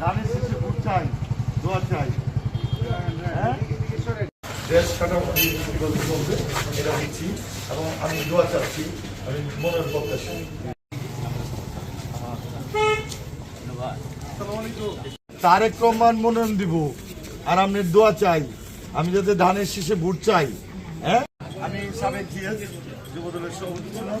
ধানের শেষে ভোট চাই দোয়া চাই। হ্যাঁ? দেশ কাটামোটি কীভাবে চলবে এটা দিচ্ছি এবং আমি দোয়া চাচ্ছি আমি মনের প্রত্যাশী। তারেক রহমান মনোনয়ন দিব আর আমি দোয়া চাই আমি যাতে ধানের শীষে ভোট চাই। হ্যাঁ? আমি সাবেক জিএস যুবদলের সভাপতি। ছিলাম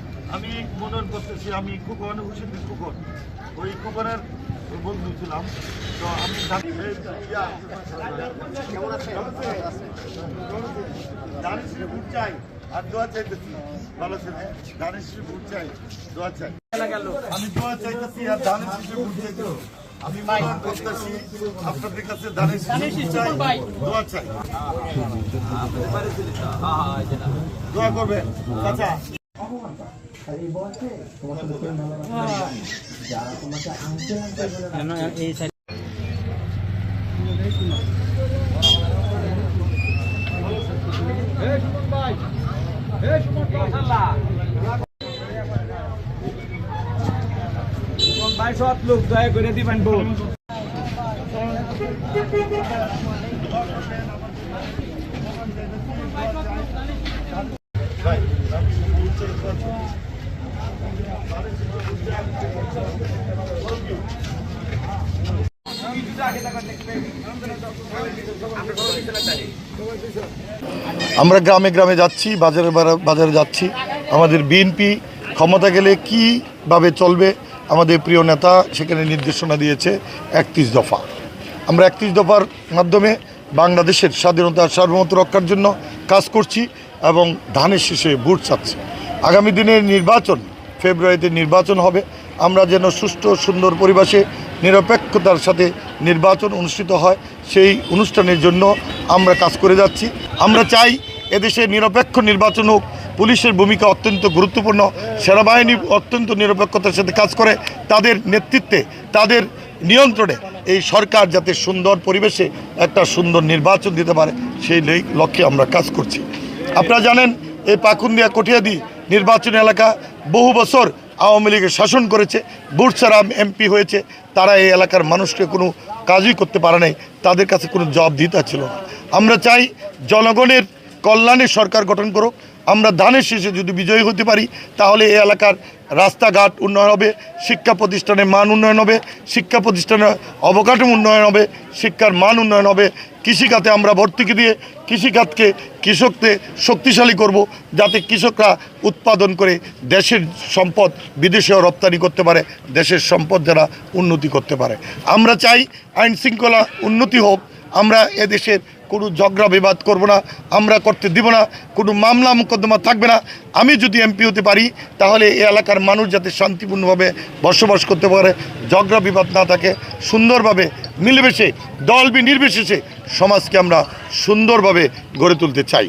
আমি মনোনয়ন করতেছি আমি কুকন হুসেন খুকন ওই খুকনের বন্ধু ছিলাম। তো আমি? ভোট চাই আর দোয়া চাইতেছি। ভালো ভোট চাই দোয়া চাই। আমি দোয়া চাইতেছি আর ধানের শীষে ভোট চাইতেছি আমি করতেছি আপনাদের কাছে চাই দোয়া চাই। দোয়া করবেন আচ্ছা ভাই সব লোক দয়া করে দিবেন বোন ভাই আমি ভোট চাই দোয়া চাই ধানের শীষে ভোট চাই আমরা গ্রামে গ্রামে যাচ্ছি, বাজারে বাজারে যাচ্ছি। আমাদের বিএনপি ক্ষমতা গেলে কীভাবে চলবে? আমাদের প্রিয় নেতা সেখানে নির্দেশনা দিয়েছে একত্রিশ দফা। আমরা একত্রিশ দফার মাধ্যমে বাংলাদেশের স্বাধীনতা সার্বভৌমত্ব রক্ষার জন্য কাজ করছি এবং ধানের শেষে ভোট চাচ্ছি। আগামী দিনের নির্বাচন, ফেব্রুয়ারিতে নির্বাচন হবে। আমরা যেন সুষ্ঠু, সুন্দর পরিবেশে, নিরপেক্ষতার সাথে নির্বাচন অনুষ্ঠিত হয়, সেই অনুষ্ঠানের জন্য আমরা কাজ করে যাচ্ছি। আমরা চাই এদেশে নিরপেক্ষ নির্বাচন হোক। পুলিশের ভূমিকা অত্যন্ত গুরুত্বপূর্ণ। সেনাবাহিনী অত্যন্ত নিরপেক্ষতার সাথে কাজ করে। তাদের নেতৃত্বে, তাদের নিয়ন্ত্রণে এই সরকার যাতে সুন্দর পরিবেশে একটা সুন্দর নির্বাচন দিতে পারে, সেই লক্ষ্যে আমরা কাজ করছি। আপনারা জানেন, এই পাকুন্দিয়া কটিয়াদি নির্বাচনী এলাকা বহু বছর আওয়ামী লীগের শাসন করেছে বুটসারা এমপি হয়েছে, তারা এই এলাকার মানুষকে কোনো কাজই করতে পারে নাই, তাদের কাছে কোনো জবাব দিতে ছিল না। আমরা চাই জনগণের কল্যাণে সরকার গঠন করুক আমরা ধানের শেষে যদি বিজয়ী হতে পারি, তাহলে এই এলাকার রাস্তাঘাট উন্নয়ন হবে, শিক্ষা প্রতিষ্ঠানের মান উন্নয়ন হবে, শিক্ষা প্রতিষ্ঠানের অবকাঠামো উন্নয়ন হবে, শিক্ষার মান উন্নয়ন হবে। কৃষিখাতে আমরা ভর্তুকি দিয়ে কৃষিখাতকে কৃষকদের শক্তিশালী করব, যাতে কৃষকরা উৎপাদন করে দেশের সম্পদ বিদেশেও রপ্তানি করতে পারে, দেশের সম্পদ যারা উন্নতি করতে পারে। আমরা চাই আইন শৃঙ্খলা উন্নতি হোক, আমরা এদেশের কোনো ঝগড়া বিবাদ করব না, আমরা করতে দিব না, কোনো মামলা মোকদ্দমা থাকবে না। আমি যদি এমপি হতে পারি, তাহলে এই এলাকার মানুষ যাতে শান্তিপূর্ণভাবে বসবাস করতে পারে, ঝগড়া বিবাদ না থাকে, সুন্দরভাবে মিলেমিশে দল নির্বিশেষে সমাজকে আমরা সুন্দরভাবে গড়ে তুলতে চাই।